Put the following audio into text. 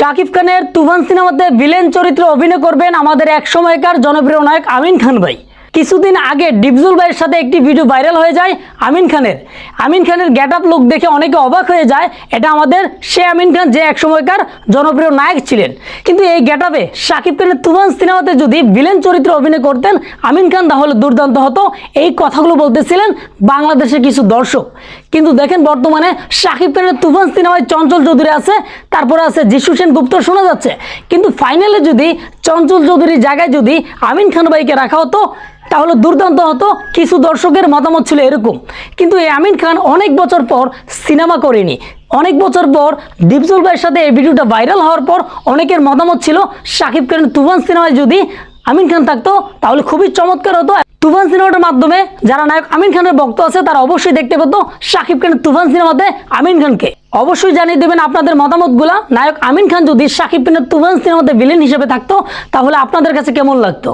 শাকিব খানের তুফান সিনেমাতে ভিলেন চরিত্রে অভিনয় করবেন আমাদের এক সময়কার জনপ্রিয় নায়ক আমিন খান ভাই। কিছুদিন আগে ডিপজুল ভাইয়ের সাথে একটি ভিডিও ভাইরাল হয়ে যায় আমিন খানের। আমিন খানের গেট আপ লুক দেখে অনেকে অবাক হয়ে যায়, এটা আমাদের সে আমিন খান যে এক সময়কার জনপ্রিয় নায়ক ছিলেন। কিন্তু এই গেট আপে শাকিব খানের তুফান সিনেমাতে যদি ভিলেন চরিত্রে অভিনয় করতেন আমিন খান, তাহলে দুর্দান্ত হতো। এই কথাগুলো বলতেছিলেন বাংলাদেশের কিছু দর্শক। কিন্তু দেখেন বর্তমানে শাকিব খানের তুফান সিনেমায় চঞ্চল চৌধুরী আছে, তারপরে আছে যিশু সেন গুপ্ত শোনা যাচ্ছে। কিন্তু ফাইনালে যদি চঞ্চল চৌধুরীর জায়গায় যদি আমিন খান ভাইকে রাখা হতো তাহলে দুর্দান্ত হতো, কিছু দর্শকের মতামত ছিল এরকম। কিন্তু এই আমিন খান অনেক বছর পর সিনেমা করেনি। অনেক বছর পর ডিপজুল ভাইয়ের সাথে এই ভিডিওটা ভাইরাল হওয়ার পর অনেকের মতামত ছিল, শাকিব খানের তুফান সিনেমায় যদি আমিন খান থাকতো, তাহলে খুবই চমৎকার হতো। তুফান সিনেমাটার মাধ্যমে যারা নায়ক আমিন খানের ভক্ত আছে, তারা অবশ্যই দেখতে পেতো শাকিব খানের তুফান সিনেমাতে আমিন খানকে। অবশ্যই জানিয়ে দেবেন আপনাদের মতামতগুলা। নায়ক আমিন খান যদি শাকিব খানের তুফান সিনেমাতে ভিলেন হিসেবে থাকতো, তাহলে আপনাদের কাছে কেমন লাগতো?